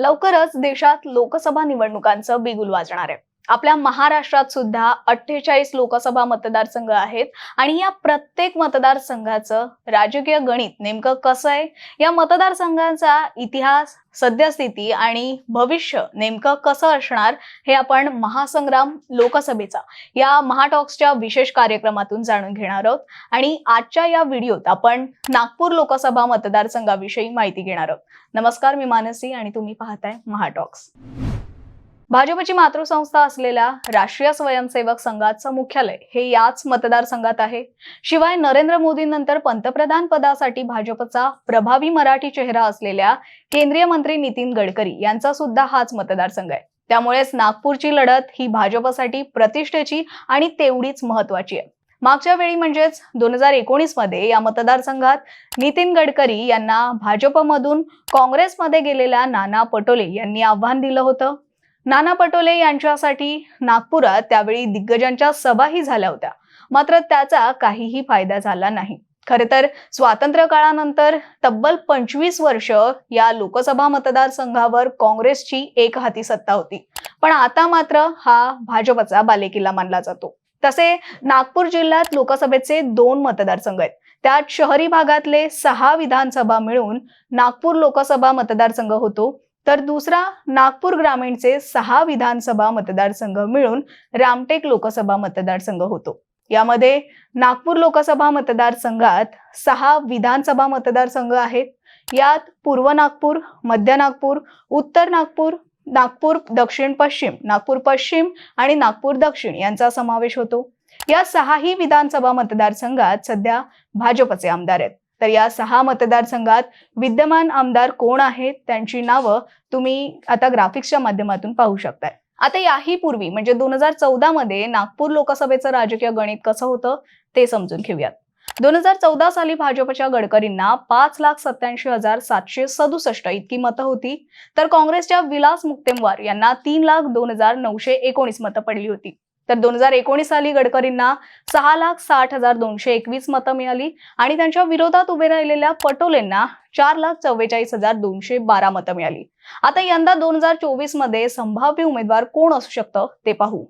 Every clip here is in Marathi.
लवकरच देशात लोकसभा निवडणुकांचं बिगुल वाजणार आहे. आपल्या महाराष्ट्रात सुद्धा अठ्ठेचाळीस लोकसभा मतदारसंघ आहेत. आणि या प्रत्येक मतदारसंघाचं राजकीय गणित नेमकं कसं आहे? या मतदारसंघाचा इतिहास सद्यस्थिती आणि भविष्य नेमकं कसं असणार हे आपण महासंग्राम लोकसभेचा या महाटॉक्सच्या विशेष कार्यक्रमातून जाणून घेणार आहोत. आणि आजच्या या व्हिडिओत आपण नागपूर लोकसभा मतदारसंघाविषयी माहिती घेणार आहोत. नमस्कार मी मानसी आणि तुम्ही पाहताय महाटॉक्स. भाजपची मातृसंस्था असलेल्या राष्ट्रीय स्वयंसेवक संघाचं मुख्यालय हे याच मतदारसंघात आहे. शिवाय नरेंद्र मोदींनंतर पंतप्रधान पदासाठी भाजपचा प्रभावी मराठी चेहरा असलेल्या केंद्रीय मंत्री नितीन गडकरी यांचा सुद्धा हाच मतदारसंघ आहे. त्यामुळेच नागपूरची लढत ही भाजपसाठी प्रतिष्ठेची आणि तेवढीच महत्वाची आहे. मागच्या वेळी म्हणजेच दोन हजार एकोणीसमध्ये या मतदारसंघात नितीन गडकरी यांना भाजपमधून काँग्रेसमध्ये गेलेल्या नाना पटोले यांनी आव्हान दिलं होतं. नाना पटोले यांच्यासाठी नागपुरात त्यावेळी दिग्गजांच्या सभाही झाल्या होत्या. मात्र त्याचा काहीही फायदा झाला नाही. खरे तर स्वातंत्र्य काळानंतर तब्बल पंचवीस वर्ष या लोकसभा मतदारसंघावर काँग्रेसची एक हाती सत्ता होती. पण आता मात्र हा भाजपचा बालेकिल्ला मानला जातो. तसे नागपूर जिल्ह्यात लोकसभेचे दोन मतदारसंघ आहेत. त्यात शहरी भागातले सहा विधानसभा मिळून नागपूर लोकसभा मतदारसंघ होतो. तर दुसरा नागपूर ग्रामीणचे सहा विधानसभा मतदारसंघ मिळून रामटेक लोकसभा मतदारसंघ होतो. यामध्ये नागपूर लोकसभा मतदारसंघात सहा विधानसभा मतदारसंघ आहेत. यात पूर्व नागपूर मध्य नागपूर उत्तर नागपूर नागपूर दक्षिण पश्चिम नागपूर पश्चिम आणि नागपूर दक्षिण यांचा समावेश होतो. या सहाही विधानसभा मतदारसंघात सध्या भाजपचे आमदार आहेत. तर या सहा मतदारसंघात विद्यमान आमदार कोण आहेत त्यांची नावं तुम्ही आता ग्राफिक्सच्या माध्यमातून पाहू शकताय. आता याही पूर्वी म्हणजे दोन हजार चौदा मध्ये नागपूर लोकसभेचं राजकीय गणित कसं होतं ते समजून घेऊयात. दोन हजार चौदा साली भाजपच्या गडकरींना पाच लाख सत्याऐंशी हजार सातशे सदुसष्ट इतकी मतं होती. तर काँग्रेसच्या विलास मुक्तेमवार यांना तीन लाख दोन हजार नऊशे एकोणीस मतं पडली होती. तर दोन हजार एकोणीस साली गडकरींना सहा लाख साठ हजार दोनशे एकवीस मतं मिळाली आणि त्यांच्या विरोधात उभे राहिलेल्या पटोलेंना चार लाख चव्वेचाळीस हजार दोनशे बारा मतं मिळाली. आता यंदा दोन हजार चोवीसमध्ये संभाव्य उमेदवार कोण असू शकतं ते पाहू.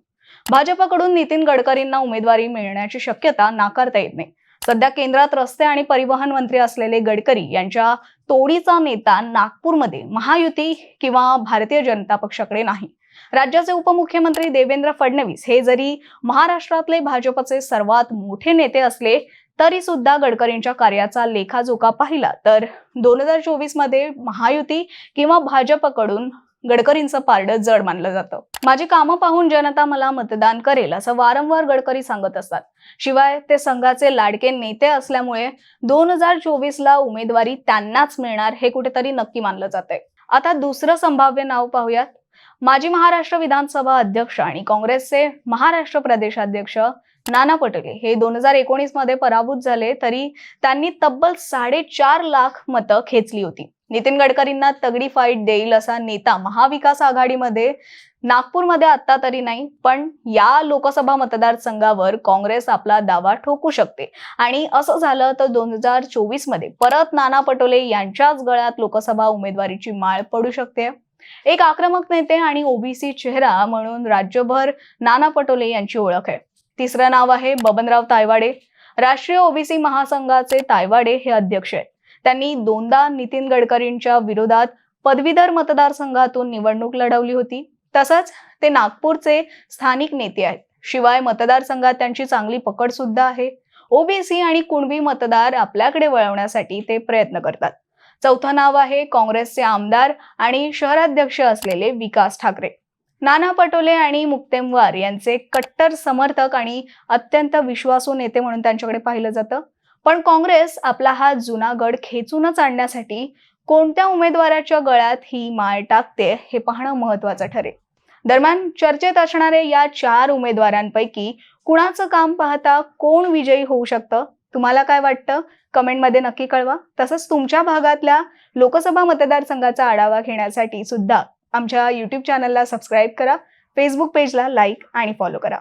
भाजपकडून नितीन गडकरींना उमेदवारी मिळण्याची शक्यता नाकारता येत नाही. सध्या केंद्रात रस्ते आणि परिवहन मंत्री असलेले गडकरी यांच्या तोडीचा नेता नागपूरमध्ये महायुती किंवा भारतीय जनता पक्षाकडे नाही. राज्याचे उपमुख्यमंत्री देवेंद्र फडणवीस हे जरी महाराष्ट्रातले भाजपचे सर्वात मोठे नेते असले तरी सुद्धा गडकरींच्या कार्याचा लेखाजोखा पाहिला तर दोन हजार चोवीसमध्ये महायुती किंवा भाजपकडून गडकरींचं पारडं जड मानलं जातं. माझी कामं पाहून जनता मला मतदान करेल असं वारंवार गडकरी सांगत असतात. शिवाय ते संघाचे लाडके नेते असल्यामुळे दोन हजार चोवीस ला उमेदवारी त्यांनाच मिळणार हे कुठेतरी नक्की मानलं जातंय. आता दुसरं संभाव्य नाव पाहूयात. माजी महाराष्ट्र विधानसभा अध्यक्ष आणि काँग्रेसचे महाराष्ट्र प्रदेशाध्यक्ष नाना पटोले हे दोन हजार एकोणीसमध्ये पराभूत झाले तरी त्यांनी तब्बल साडेचार लाख मतं खेचली होती. नितीन गडकरींना तगडी फाईट देईल असा नेता महाविकास आघाडीमध्ये नागपूरमध्ये आता तरी नाही पण या लोकसभा मतदारसंघावर काँग्रेस आपला दावा ठोकू शकते. आणि असं झालं तर दोन हजार चोवीसमध्ये परत नाना पटोले यांच्याच गळ्यात लोकसभा उमेदवारीची माळ पडू शकते. एक आक्रमक नेते आणि ओबीसी चेहरा म्हणून राज्यभर नाना पटोले यांची ओळख आहे. तिसरं नाव आहे बबनराव तायवाडे. राष्ट्रीय ओबीसी महासंघाचे तायवाडे हे अध्यक्ष आहेत. त्यांनी दोनदा नितीन गडकरींच्या विरोधात पदवीधर मतदारसंघातून निवडणूक लढवली होती. तसंच ते नागपूरचे स्थानिक नेते आहेत. शिवाय मतदारसंघात त्यांची चांगली पकड सुद्धा आहे. ओबीसी आणि कुणबी मतदार आपल्याकडे वळवण्यासाठी ते प्रयत्न करतात. चौथं नाव आहे काँग्रेसचे आमदार आणि शहराध्यक्ष असलेले विकास ठाकरे. नाना पटोले आणि मुक्तेमवार यांचे कट्टर समर्थक आणि अत्यंत विश्वासू नेते म्हणून त्यांच्याकडे पाहिलं जातं. पण काँग्रेस आपला हा जुना गड खेचूनच आणण्यासाठी कोणत्या उमेदवाराच्या गळ्यात ही माळ टाकते हे पाहणं महत्वाचं ठरेल. दरम्यान चर्चेत असणारे या चार उमेदवारांपैकी कुणाचं काम पाहता कोण विजयी होऊ शकतं? तुम्हाला काय वाटतं? कमेंटमध्ये नक्की कळवा. तसंच तुमच्या भागातल्या लोकसभा मतदारसंघाचा आढावा घेण्यासाठी सुद्धा आमच्या युट्यूब चॅनलला सबस्क्राईब करा. फेसबुक पेजला लाईक आणि फॉलो करा.